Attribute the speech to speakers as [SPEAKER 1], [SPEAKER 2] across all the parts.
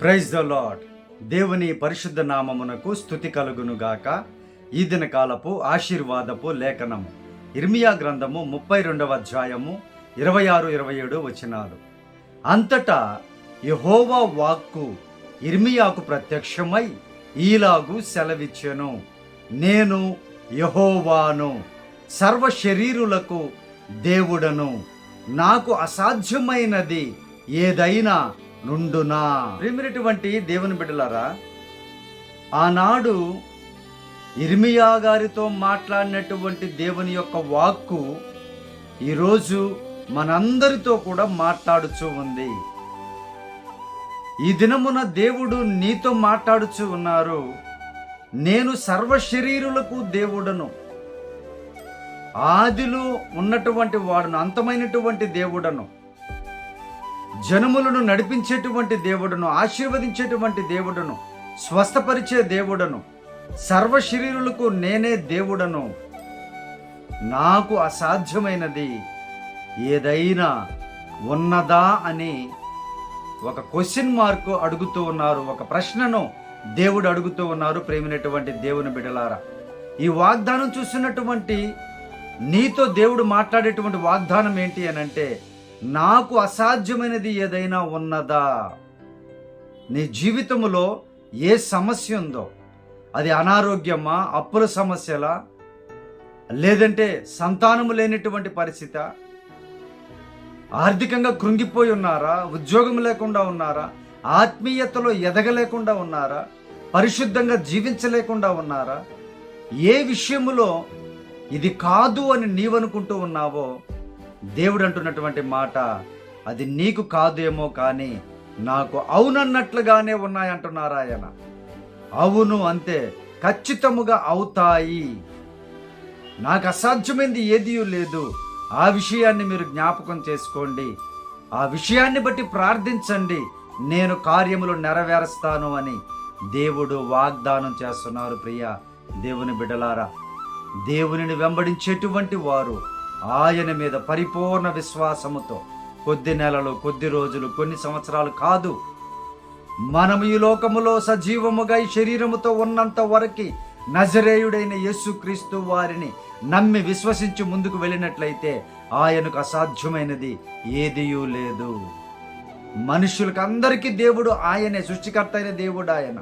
[SPEAKER 1] Praise the lord దేవుని పరిశుద్ధ నామమునకు స్థుతి కలుగునుగాక ఈ దిన కాలపు ఆశీర్వాదపు లేఖనము. ఇర్మియా గ్రంథము ముప్పై రెండవ అధ్యాయము ఇరవై ఆరు ఇరవై ఏడు వచనాలు. అంతటా యహోవా వాక్కు ఇర్మియాకు ప్రత్యక్షమై ఈలాగు సెలవిచ్చెను. నేను యహోవాను సర్వ శరీరులకు దేవుడను. నాకు అసాధ్యమైనది ఏదైనా నుండునా? ప్రేమినటువంటి దేవుని బిడ్డలారా ఆనాడు ఇర్మియా గారితో మాట్లాడినటువంటి దేవుని యొక్క వాక్కు ఈరోజు మనందరితో కూడా మాట్లాడుచూ ఉంది. ఈ దినమున దేవుడు నీతో మాట్లాడుచు ఉన్నారు. నేను సర్వశరీరులకు దేవుడను. ఆదిలో ఉన్నటువంటి వాడును అంతమైనటువంటి దేవుడను. జనములను నడిపించేటువంటి దేవుడును ఆశీర్వదించేటువంటి దేవుడును స్వస్థపరిచే దేవుడను సర్వ శరీరులకు నేనే దేవుడను. నాకు అసాధ్యమైనది ఏదైనా ఉన్నదా అని ఒక క్వశ్చన్ మార్క్ అడుగుతూ ఉన్నారు ఒక ప్రశ్నను దేవుడు అడుగుతూ ఉన్నారు ప్రేమినటువంటి దేవుని బిడలారా. ఈ వాగ్దానం చూస్తున్నటువంటి నీతో దేవుడు మాట్లాడేటువంటి వాగ్దానం ఏంటి అని అంటే నాకు అసాధ్యమైనది ఏదైనా ఉన్నదా? నీ జీవితంలో ఏ సమస్య ఉందో? అది అనారోగ్యమా? అప్పుల సమస్యలా? లేదంటే సంతానము లేనటువంటి పరిస్థితి? ఆర్థికంగా కృంగిపోయి ఉన్నారా? ఉద్యోగం లేకుండా ఉన్నారా? ఆత్మీయతలో ఎదగలేకుండా ఉన్నారా? పరిశుద్ధంగా జీవించలేకుండా ఉన్నారా? ఏ విషయములో ఇది కాదు అని నీవనుకుంటూ ఉన్నావో దేవుడు అంటున్నటువంటి మాట అది నీకు కాదేమో కానీ నాకు అవునన్నట్లుగానే ఉన్నాయంటున్నారు ఆయన. అవును అంతే ఖచ్చితముగా అవుతాయి. నాకు అసాధ్యమైంది ఏదీ లేదు. ఆ విషయాన్ని మీరు జ్ఞాపకం చేసుకోండి. ఆ విషయాన్ని బట్టి ప్రార్థించండి. నేను కార్యములు నెరవేరుస్తాను అని దేవుడు వాగ్దానం చేస్తున్నారు ప్రియ దేవుని బిడ్డలారా. దేవునిని వెంబడించేటువంటి వారు ఆయన మీద పరిపూర్ణ విశ్వాసముతో కొద్ది నెలలు కొద్ది రోజులు కొన్ని సంవత్సరాలు కాదు. మనం ఈ లోకములో సజీవముగా ఈ శరీరముతో ఉన్నంత వరకు నజరేయుడైన యేసుక్రీస్తు వారిని నమ్మి విశ్వసించి ముందుకు వెళ్ళినట్లయితే ఆయనకు అసాధ్యమైనది ఏదియూ లేదు. మనుషులకు అందరికీ దేవుడు ఆయనే సృష్టికర్త అయిన దేవుడు ఆయన.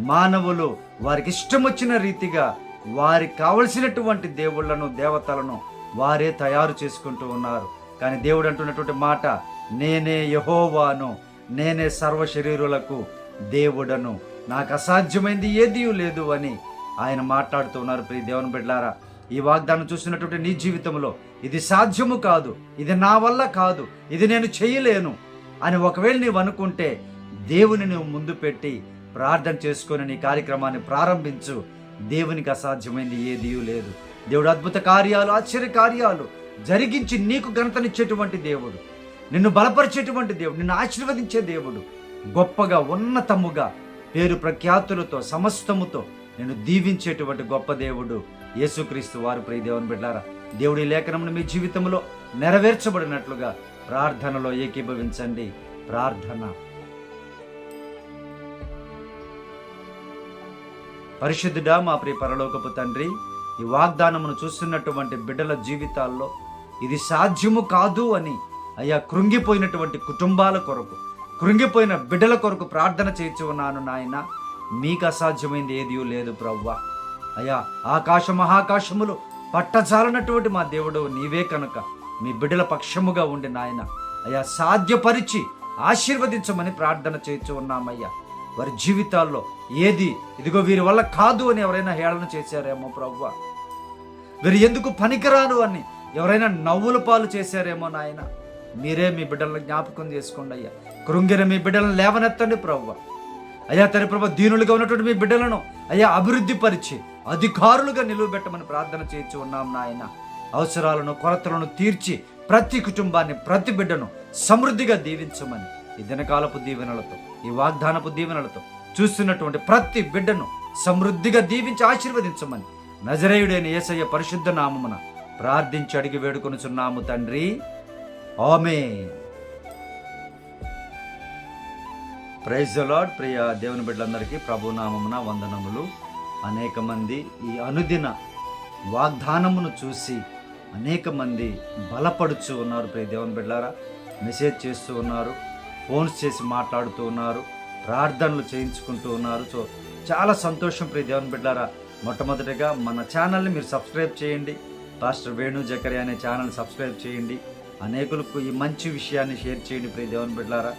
[SPEAKER 1] మానవులు వారికి ఇష్టం వచ్చిన రీతిగా వారికి కావలసినటువంటి దేవుళ్ళను దేవతలను వారే తయారు చేసుకుంటూ ఉన్నారు. కానీ దేవుడు అంటున్నటువంటి మాట నేనే యహోవాను నేనే సర్వ శరీరులకు దేవుడను. నాకు అసాధ్యమైంది ఏదీ లేదు అని ఆయన మాట్లాడుతూ ఉన్నారు. ప్రియ దేవుని బిడ్డారా ఈ వాగ్దానం చూసినటువంటి నీ జీవితంలో ఇది సాధ్యము కాదు ఇది నా వల్ల కాదు ఇది నేను చేయలేను అని ఒకవేళ నీవు అనుకుంటే దేవుని నువ్వు ముందు పెట్టి ప్రార్థన చేసుకొని నీ కార్యక్రమాన్ని ప్రారంభించు. దేవునికి అసాధ్యమైంది ఏదీ లేదు. దేవుడు అద్భుత కార్యాలు ఆశ్చర్య కార్యాలు జరిగించి నీకు ఘనతనిచ్చేటువంటి దేవుడు. నిన్ను బలపరిచేటువంటి దేవుడు నిన్ను ఆశీర్వదించే దేవుడు. గొప్పగా ఉన్నతముగా పేరు ప్రఖ్యాతులతో సమస్తముతో నేను దీవించేటువంటి గొప్ప దేవుడు యేసుక్రీస్తు వారు. ప్రియ దేవుని బిడ్డారా దేవుడి లేఖనమును మీ జీవితంలో నెరవేర్చబడినట్లుగా ప్రార్థనలో ఏకీభవించండి. ప్రార్థన. పరిశుద్ధుడా మా ప్రియ పరలోకపు తండ్రి ఈ వాగ్దానమును చూస్తున్నటువంటి బిడ్డల జీవితాల్లో ఇది సాధ్యము కాదు అని అయ్యా కృంగిపోయినటువంటి కుటుంబాల కొరకు కృంగిపోయిన బిడ్డల కొరకు ప్రార్థన చేయించి ఉన్నాను నాయన. మీకు అసాధ్యమైంది ఏదీ లేదు ప్రవ్వ. అయ్యా ఆకాశ మహాకాశములు పట్టజాలనటువంటి మా దేవుడు నీవే కనుక. మీ బిడ్డల పక్షముగా ఉండి నాయన. అయ్యా సాధ్యపరిచి ఆశీర్వదించమని ప్రార్థన చేయించు ఉన్నామయ్యా. వారి జీవితాల్లో ఏది? ఇదిగో వీరి వల్ల కాదు అని ఎవరైనా హేళన చేశారేమో ప్రభు వీరు ఎందుకు పనికిరాను అని ఎవరైనా నవ్వుల పాలు చేశారేమో నాయన? మీరే మీ బిడ్డలను జ్ఞాపకం చేసుకోండి అయ్యా. కృంగిన మీ బిడ్డలను లేవనెత్తండి ప్రభు అయ్యా తన ప్రభు దీనులుగా ఉన్నటువంటి మీ బిడ్డలను అయ్యా అభివృద్ధి పరిచి అధికారులుగా నిలువబెట్టమని ప్రార్థన చేయించి ఉన్నాం నాయన. అవసరాలను కొరతలను తీర్చి ప్రతి కుటుంబాన్ని ప్రతి బిడ్డను సమృద్ధిగా దీవించమని. ఈ దినకాలపు దీవెనలతో ఈ వాగ్దానపు దీవెనలతో చూస్తున్నటువంటి ప్రతి బిడ్డను సమృద్ధిగా దీవించి ఆశీర్వదించమని నజరేయుడైన యేసయ్య పరిశుద్ధ నామమున ప్రార్థించి అడిగి వేడుకొనుచున్నాము తండ్రి. ఆమె ప్రైజ్ లాడ్ ప్రియ దేవుని బిడ్డలందరికీ ప్రభునామమున వందనములు. అనేక మంది ఈ అనుదిన వాగ్దానమును చూసి అనేక మంది బలపడుచు ఉన్నారు ప్రియ దేవుని బిడ్డారా మెసేజ్ చేస్తూ ఉన్నారు. ఫోన్స్ చేసి మాట్లాడుతూ ఉన్నారు ప్రార్థనలు చేయించుకుంటూ ఉన్నారు. సో చాలా సంతోషం ప్రియ దేవుని బిడ్డారా. మొట్టమొదటిగా మన ఛానల్ని మీరు సబ్స్క్రైబ్ చేయండి. పాస్టర్ వేణు జకరి అనే ఛానల్ సబ్స్క్రైబ్ చేయండి. అనేకులకు ఈ మంచి విషయాన్ని షేర్ చేయండి ప్రియ దేవుని బిడ్డారా.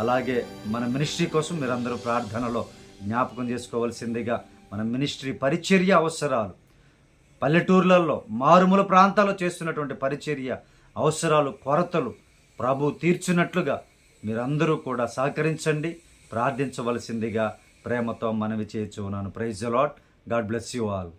[SPEAKER 1] అలాగే మన మినిస్ట్రీ కోసం మీరందరూ ప్రార్థనలో జ్ఞాపకం చేసుకోవాల్సిందిగా మన మినిస్ట్రీ పరిచర్య అవసరాలు పల్లెటూర్లలో మారుమూల ప్రాంతాల్లో చేస్తున్నటువంటి పరిచర్య అవసరాలు కొరతలు ప్రభు తీర్చున్నట్లుగా మీరందరూ కూడా సహకరించండి. ప్రార్థించవలసిందిగా ప్రేమతో మనవి చేయొచ్చు ఉన్నాను praise a lot God bless you all.